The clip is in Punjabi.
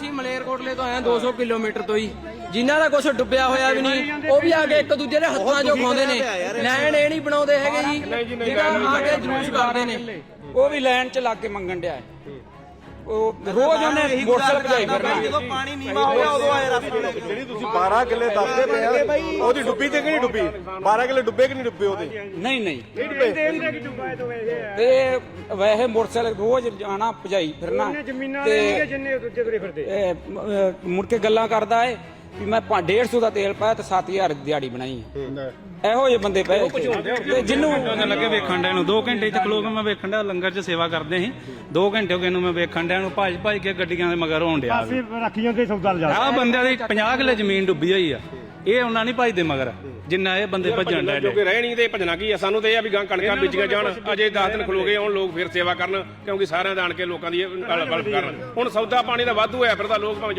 ਅਸੀਂ ਮਲੇਰਕੋਟਲੇ ਤੋਂ ਆਏ ਹਾਂ 200 ਕਿਲੋਮੀਟਰ ਤੋਂ ਹੀ। ਜਿਨ੍ਹਾਂ ਦਾ ਕੁਝ ਡੁੱਬਿਆ ਹੋਇਆ ਵੀ ਨਹੀਂ ਉਹ ਵੀ ਆ ਕੇ ਇੱਕ ਦੂਜੇ ਦੇ ਹੱਥਾਂ 'ਚੋਂ ਖਾਉਂਦੇ ਨੇ। ਲੈਣ ਇਹ ਨਹੀਂ ਬਣਾਉਂਦੇ ਹੈਗੇ ਜੀ। ਜਿਹੜਾ ਆ ਕੇ ਜਲੂਸ ਕਰਦੇ ਨੇ ਉਹ ਵੀ ਲਾਈਨ ਚ ਲੱਗ ਕੇ ਮੰਗਣ ਡਿਆ ਹੈ। ਉਹ ਰੋਜ਼ ਉਹਨੇ ਮੋਟਰਸਾਈਕਲ ਭਜਾਈ ਫਿਰਨਾ ਜਦੋਂ ਪਾਣੀ ਨੀਵਾ ਹੋਇਆ ਉਦੋਂ ਆਏ ਰਸਤੇ ਲੈ ਕੇ ਜਿਹੜੀ ਤੁਸੀਂ 12 ਕਿੱਲੇ ਦੱਸਦੇ ਪਏ ਆ ਉਹਦੀ ਡੁੱਬੀ ਤੇ ਕਿ ਨਹੀਂ ਡੁੱਬੀ? 12 ਕਿੱਲੇ ਡੁੱਬੇ ਕਿ ਨਹੀਂ ਡੁੱਬੇ ਉਹਦੇ? ਨਹੀਂ ਨਹੀਂ। ਤੇ ਵੈਸੇ। ਮੋਟਰਸਾਈਕਲ ਰੋਜ਼ ਆਣਾ ਭਜਾਈ ਫਿਰਨਾ। ਤੇ ਜਿੰਨੇ ਦੂਜੇ ਤੁਰੇ ਫਿਰਦੇ। ਇਹ, ਮ- ਅਹ, ਮੁੜ ਕੇ ਗੱਲਾਂ ਕਰਦਾ ਏ। ਵੀ ਮੈਂ 150 ਦਾ ਤੇਲ ਪਾਇਆ ਤੇ 7000 ਦੀ ਦਿਹਾੜੀ ਬਣਾਈ ਹੈ। ਇਹੋ ਜਿਹੇ ਬੰਦੇ ਪਏ ਇੱਥੇ। ਤੇ ਜਿੰਨੂੰ ਉਹਨਾਂ ਲੱਗੇ ਵੇਖਣ ਡਿਆ ਨੂੰ। 2 ਘੰਟੇ ਚ ਖਲੋ ਕੇ ਮੈਂ ਵੇਖਣ ਡਿਆ ਲੰਗਰ ਚ ਸੇਵਾ ਕਰਦੇ ਸੀ। 2 ਘੰਟੇ ਹੋ ਗਏ ਨੂੰ ਮੈਂ ਵੇਖਣ ਡਿਆ ਨੂੰ। ਭੱਜ ਭੱਜ ਕੇ ਗੱਡੀਆਂ ਦੇ ਮਗਰ ਹੋਣ ਡਿਆ। ਅਸੀਂ ਰੱਖੀਆਂ ਤੇ ਸੌਦਾ ਲਿਜਾ। ਆ ਬੰਦਿਆਂ ਦੀ 50 ਕਿੱਲੇ ਜ਼ਮੀਨ ਡੁੱਬੀ ਹੋਈ ਆ। ਇਹ ਉਹਨਾਂ ਨਹੀਂ ਭੱਜਦੇ ਮਗਰ। ਜਿੰਨਾ ਇਹ ਬੰਦੇ ਭੱਜਣ ਡਿਆ ਕਿਉਂਕਿ ਰਹਿ ਨਹੀਂ ਤੇ ਭਜਣਾ ਕੀ ਆ? ਸਾਨੂੰ ਤੇ ਇਹ ਆ ਵੀ ਗਾਂ ਕਣਕਾਂ ਬੀਜੀਆਂ ਜਾਣ। ਅਜੇ 10 ਦਿਨ ਖਲੋ ਗਏ ਹੁਣ ਲੋਕ ਫਿਰ ਸੇਵਾ ਕਰਨ। ਕਿਉਂਕਿ ਸਾਰਿਆਂ ਦਾ ਆਣ ਕੇ ਲੋਕਾਂ ਦੀ ਇਹ ਗੱਲ ਕਰਨ। ਹੁਣ ਸੌਦਾ ਪਾਣੀ ਦਾ ਵਾਧੂ ਹੋਇਆ ਫਿਰ ਤਾਂ ਲੋਕ ਭਾਵੇਂ ਜੋ